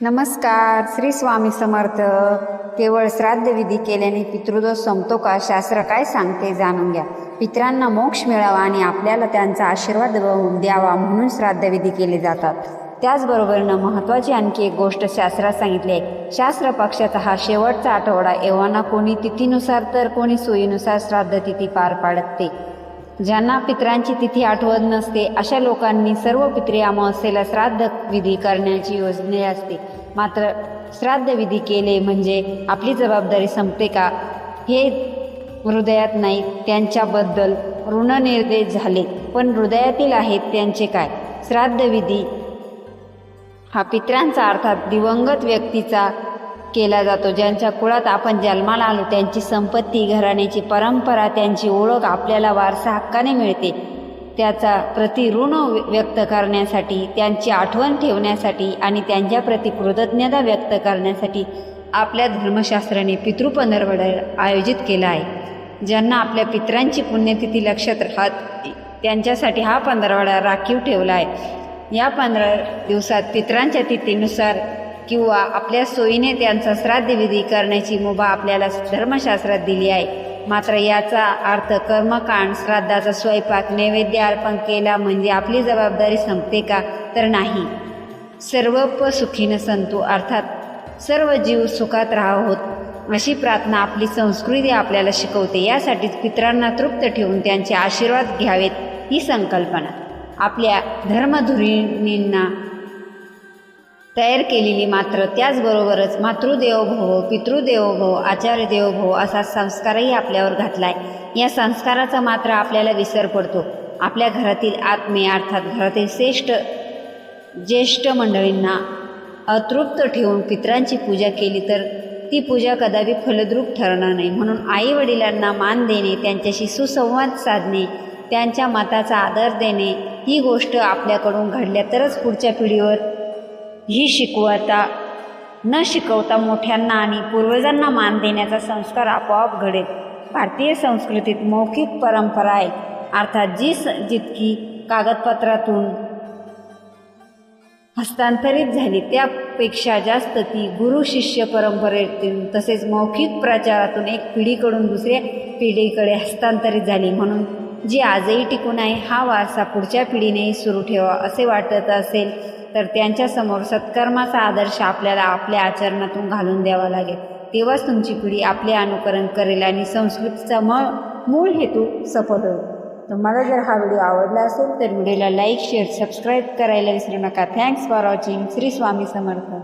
नमस्कार श्री स्वामी समर्थ. केवळ श्राद्धविधी केल्याने पितृदोष संपतो का? शास्त्र काय सांगते जाणून घ्या. पितरांना मोक्ष मिळावा आणि आपल्याला त्यांचा आशीर्वाद द्यावा म्हणून श्राद्धविधी केले जातात. त्याचबरोबरनं महत्त्वाची आणखी एक गोष्ट शास्त्रात सांगितली आहे. शास्त्र पक्षाचा हा शेवटचा आठवडा एव्हाना कोणी तिथीनुसार तर कोणी सोयीनुसार श्राद्ध तिथी पार पाडते. ज्यांना पितरांची तिथी आठवत नसते अशा लोकांनी सर्व पित्री अमावस्येला श्राद्ध विधी करण्याची योजना असते. मात्र श्राद्ध विधी केले म्हणजे आपली जबाबदारी संपते का? हे हृदयात नाही त्यांच्याबद्दल ऋणनिर्देश झाले. पण हृदयातील आहेत त्यांचे काय? श्राद्ध विधी हा पितरांचा अर्थात दिवंगत व्यक्तीचा केला जातो. ज्यांच्या कुळात आपण जन्माला आलो त्यांची संपत्ती घराण्याची परंपरा त्यांची ओळख आपल्याला वारसा हक्काने मिळते. त्याचा प्रति ऋण व्यक्त करण्यासाठी त्यांची आठवण ठेवण्यासाठी आणि त्यांच्याप्रती कृतज्ञता व्यक्त करण्यासाठी आपल्या धर्मशास्त्राने पितृपंधरवडा आयोजित केला आहे. ज्यांना आपल्या पितरांची पुण्यतिथी लक्षात राहत त्यांच्यासाठी हा पंधरवडा राखीव ठेवला आहे. या पंधरा दिवसात पितरांच्या तिथीनुसार किंवा आपल्या सोयीने त्यांचा श्राद्धविधी करण्याची मुभा आपल्याला धर्मशास्त्रात दिली आहे. मात्र याचा अर्थ कर्मकांड श्राद्धाचा स्वयंपाक नैवेद्य अर्पण केला म्हणजे आपली जबाबदारी संपते का? तर नाही. सर्व सुखीनं संतू अर्थात सर्व जीव सुखात राहावत अशी प्रार्थना आपली संस्कृती आपल्याला शिकवते. यासाठीच पितरांना तृप्त ठेवून त्यांचे आशीर्वाद घ्यावेत ही संकल्पना. आपल्या धर्मधुरीणींना तयार केलेली मात्र त्याचबरोबरच मातृदेवोभव पितृदेवोभव आचार्य देवोभव असा संस्कारही आपल्यावर घातलाय. या संस्काराचा मात्र आपल्याला विसर पडतो. आपल्या घरातील आत्मे अर्थात घरातील श्रेष्ठ ज्येष्ठ मंडळींना अतृप्त ठेवून पितरांची पूजा केली तर ती पूजा कदापि फलद्रूप ठरणार नाही. म्हणून आई वडिलांना मान देणे त्यांच्याशी सुसंवाद साधणे त्यांच्या मताचा आदर देणे ही गोष्ट आपल्याकडून घडल्या तरच पुढच्या पिढीवर ही शिकवता न शिकवता मोठ्यांना आणि पूर्वजांना मान देण्याचा संस्कार आपोआप घडेल. भारतीय संस्कृतीत मौखिक परंपरा आहे. अर्थात जी स जितकी कागदपत्रातून हस्तांतरित झाली त्यापेक्षा जास्त ती गुरु शिष्य परंपरेतून तसेच मौखिक प्रचारातून एक पिढीकडून दुसऱ्या पिढीकडे हस्तांतरित झाली म्हणून जी आजही टिकून आहे हा वारसा पुढच्या पिढीनेही सुरू ठेवा असे वाटत असेल तर त्यांच्यासमोर सत्कर्माचा आदर्श आपल्याला आपल्या आचरणातून घालून द्यावा लागेल. तेव्हाच तुमची पिढी आपले अनुकरण करेल आणि संस्कृतीचा म मूळ हेतू सफल होईल. तुम्हाला जर हा व्हिडिओ आवडला असेल तर व्हिडिओला लाईक शेअर सबस्क्राईब करायला विसरू नका. Thanks for watching Shri Swami Samarth.